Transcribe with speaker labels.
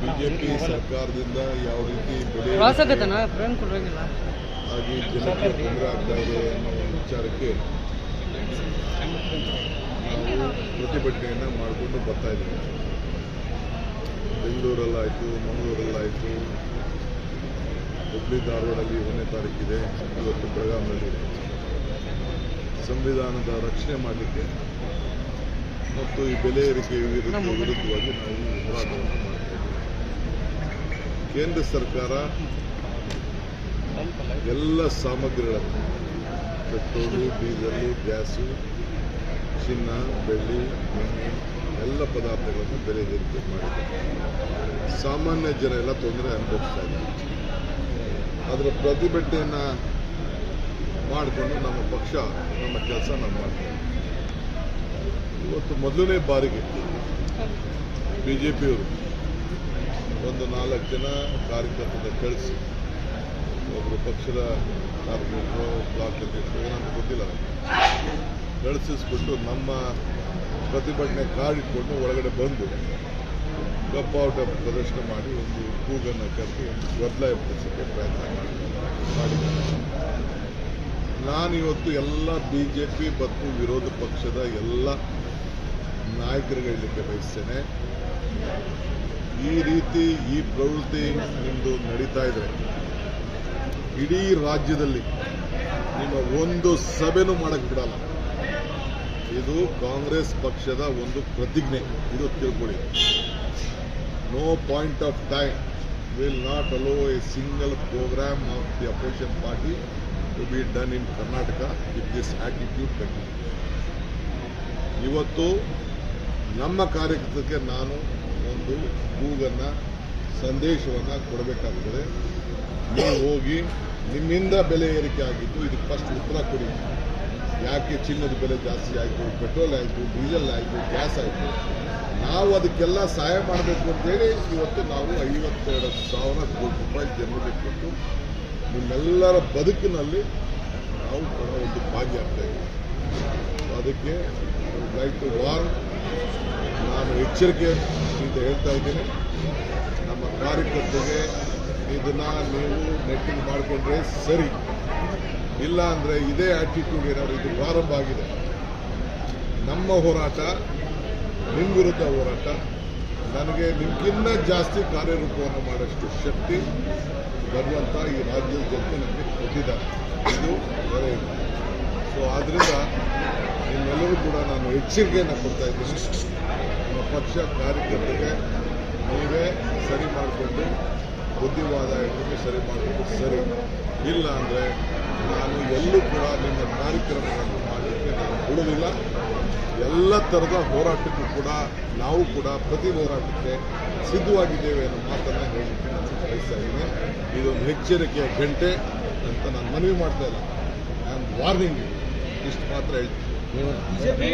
Speaker 1: BJP ಸರ್ಕಾರದಿಂದ ಯಾವ ರೀತಿ
Speaker 2: ಬೆಳೆ ಹಾಗೆ
Speaker 1: ಆಗಿ ಜನಕ್ಕೆ ತೊಂದರೆ ಆಗ್ತಾ ಇದೆ ಅನ್ನೋ ಒಂದು ವಿಚಾರಕ್ಕೆ ನಾವು ಪ್ರತಿಭಟನೆಯನ್ನು ಮಾಡಿಕೊಂಡು ಬರ್ತಾ ಇದ್ದೀವಿ. ಬೆಂಗಳೂರಲ್ಲಾಯಿತು ಮಂಗಳೂರಲ್ಲಾಯಿತು. ಹುಬ್ಬಳ್ಳಿ ಧಾರವಾಡಲ್ಲಿ ಒಂದನೇ ತಾರೀಕಿದೆ ಇವತ್ತು ಬೆಳಗಾವಿನಲ್ಲಿದೆ ಸಂವಿಧಾನದ ರಕ್ಷಣೆ ಮಾಡಲಿಕ್ಕೆ ಮತ್ತು ಈ ಬೆಲೆ ಏರಿಕೆ ವಿರುದ್ಧ ವಿರುದ್ಧವಾಗಿ ನಾವು ಹೋರಾಟವನ್ನು ಮಾಡ್ತೇವೆ. ಕೇಂದ್ರ ಸರ್ಕಾರ ಎಲ್ಲ ಸಾಮಗ್ರಿಗಳನ್ನು ಪೆಟ್ರೋಲು ಡೀಸೆಲು ಗ್ಯಾಸು ಚಿನ್ನ ಬೆಳ್ಳಿ ಮಣ್ಣು ಎಲ್ಲ ಪದಾರ್ಥಗಳನ್ನು ಬೆಲೆ ಏರಿಕೆ ಮಾಡಿದೆ. ಸಾಮಾನ್ಯ ಜನ ಎಲ್ಲ ತೊಂದರೆ ಅನುಭವಿಸ್ತಾ ಇದ್ದಾರೆ. ಅದರ ಪ್ರತಿಭಟನೆಯನ್ನು ಮಾಡಿಕೊಂಡು ನಮ್ಮ ಪಕ್ಷ ನಮ್ಮ ಕೆಲಸ ನಾವು ಮಾಡ್ತೀವಿ. ಇವತ್ತು ಮೊದಲನೇ ಬಾರಿಗೆ ಬಿ ಜೆ ಪಿಯವರು ಒಂದು ನಾಲ್ಕು ಜನ ಕಾರ್ಯಕರ್ತರನ್ನು ಕಳಿಸಿ ಒಬ್ಬರು ಪಕ್ಷದ ಕಾರ್ಯಕರ್ತರು, ಬ್ಲಾಕ್ ಅಧ್ಯಕ್ಷರು, ಏನಂತ ಗೊತ್ತಿಲ್ಲ ಕಳಿಸಿಸ್ಬಿಟ್ಟು ನಮ್ಮ ಪ್ರತಿಭಟನೆ ಕಾರ್ಡ್ ಇಟ್ಕೊಂಡು ಒಳಗಡೆ ಬಂದು ಕಪ್ಪಾಟ ಪ್ರದರ್ಶನ ಮಾಡಿ ಒಂದು ಕೂಗನ್ನು ಕರೆದು ಒಂದು ಎಬ್ಬಿಸೋಕ್ಕೆ ಪ್ರಯತ್ನ ಮಾಡಿ ನಾನು ನಾನಿವತ್ತು ಎಲ್ಲ ಬಿ ಜೆ ಪಿ ಮತ್ತು ವಿರೋಧ ಪಕ್ಷದ ಎಲ್ಲ ನಾಯಕರಿಗೆ ಬಯಸ್ತೇನೆ. ಈ ರೀತಿ ಈ ಪ್ರವೃತ್ತಿ ನಿಮ್ಮದು ನಡೀತಾ ಇದೆ ಇಡೀ ರಾಜ್ಯದಲ್ಲಿ ನಿಮ್ಮ ಒಂದು ಸಭೆನೂ ಮಾಡಕ್ಕೆ ಬಿಡಲ್ಲ. ಇದು ಕಾಂಗ್ರೆಸ್ ಪಕ್ಷದ ಒಂದು ಪ್ರತಿಜ್ಞೆ, ಇದು ತಿಳ್ಕೊಳ್ಳಿ. No point of time will not allow a single program of the opposition party to be done in Karnataka with this attitude continue ಇವತ್ತು ನಮ್ಮ ಕಾರ್ಯಕರ್ತಕ್ಕೆ ನಾನು ಒಂದು ಕೂಗನ್ನು, ಸಂದೇಶವನ್ನು ಕೊಡಬೇಕಾಗ್ತದೆ. ನೀವು ಹೋಗಿ ನಿಮ್ಮಿಂದ ಬೆಲೆ ಏರಿಕೆ ಆಗಿದ್ದು ಇದಕ್ಕೆ ಫಸ್ಟ್ ಉತ್ತರ ಕೊಡಿ. ಯಾಕೆ ಚಿನ್ನದ ಬೆಲೆ ಜಾಸ್ತಿ ಆಯಿತು ಪೆಟ್ರೋಲ್ ಆಯಿತು ಡೀಸೆಲ್ ಆಯಿತು ಗ್ಯಾಸ್ ಆಯಿತು? ನಾವು ಅದಕ್ಕೆಲ್ಲ ಸಹಾಯ ಮಾಡಬೇಕು ಅಂತೇಳಿ ಇವತ್ತು ನಾವು ಐವತ್ತೆರಡು ಸಾವಿರ ಕೋಟಿ ರೂಪಾಯಿ ಜನರಿಗೆ ಕೊಟ್ಟು ನಿಮ್ಮೆಲ್ಲರ ಬದುಕಿನಲ್ಲಿ ನಾವು ಕೂಡ ಒಂದು ಭಾಗಿಯಾಗ್ತಾ ಇದ್ದೀವಿ ಅದಕ್ಕೆ ಲೈಕ್ ಟು ವಾರ್ನ್ ನಾನು ಎಚ್ಚರಿಕೆ ಅಂತ ಹೇಳ್ತಾ ಇದ್ದೀನಿ. ನಮ್ಮ ಕಾರ್ಯಕರ್ತರಿಗೆ ಇದನ್ನ ನೀವು ನೆಟ್ಟಿಂಗ್ ಮಾಡಿಕೊಂಡ್ರೆ ಸರಿ. ಇಲ್ಲ ಅಂದರೆ ಇದೇ ಆ್ಯಟಿಟ್ಯೂಡ್ ಏನಾದ್ರು ಇದು ಪ್ರಾರಂಭ ಆಗಿದೆ. ನಮ್ಮ ಹೋರಾಟ ನಿಮ್ಮ ವಿರುದ್ಧ ಹೋರಾಟ. ನನಗೆ ನಿಮ್ಗಿನ್ನ ಜಾಸ್ತಿ ಕಾರ್ಯರೂಪವನ್ನು ಮಾಡೋಷ್ಟು ಶಕ್ತಿ ಬರುವಂಥ ಈ ರಾಜ್ಯದ ಜನತೆ ನಮಗೆ ಕೊಟ್ಟಿದ್ದಾರೆ. ಇದು ಬೇರೆ ಸೊ ಆದ್ದರಿಂದ ನಿಮ್ಮೆಲ್ಲರೂ ಕೂಡ ನಾನು ಎಚ್ಚರಿಕೆಯನ್ನು ಕೊಡ್ತಾ ಇದ್ದೀನಿ. ಪಕ್ಷ ಕಾರ್ಯಕರ್ತರಿಗೆ ನೀವೇ ಸರಿ ಮಾಡಿಕೊಂಡು ಬುದ್ಧಿವಾದ ಇಟ್ಟು ಸರಿ ಮಾಡಿಕೊಂಡು ಸರಿ. ಇಲ್ಲ ಅಂದರೆ ನಾನು ಎಲ್ಲೂ ಕೂಡ ನಿಮ್ಮ ಕಾರ್ಯಕ್ರಮಗಳನ್ನು ಮಾಡಲಿಕ್ಕೆ ನಾನು ಬಿಡುವುದಿಲ್ಲ. ಎಲ್ಲ ಥರದ ಹೋರಾಟಕ್ಕೂ ಕೂಡ ನಾವು ಕೂಡ ಪ್ರತಿ ಹೋರಾಟಕ್ಕೆ ಸಿದ್ಧವಾಗಿದ್ದೇವೆ ಅನ್ನೋ ಮಾತನ್ನು ಹೇಳಲಿಕ್ಕೆ ನಾನು ಬಯಸ್ತಾ ಇದ್ದೀನಿ. ಇದೊಂದು ಎಚ್ಚರಿಕೆಯ ಗಂಟೆ ಅಂತ ನಾನು ಮನವಿ ಮಾಡ್ತಾ ಇಲ್ಲ. ಐ ಆಮ್ ವಾರ್ನಿಂಗ್ ಇಷ್ಟು ಮಾತ್ರ ಹೇಳ್ತೀನಿ.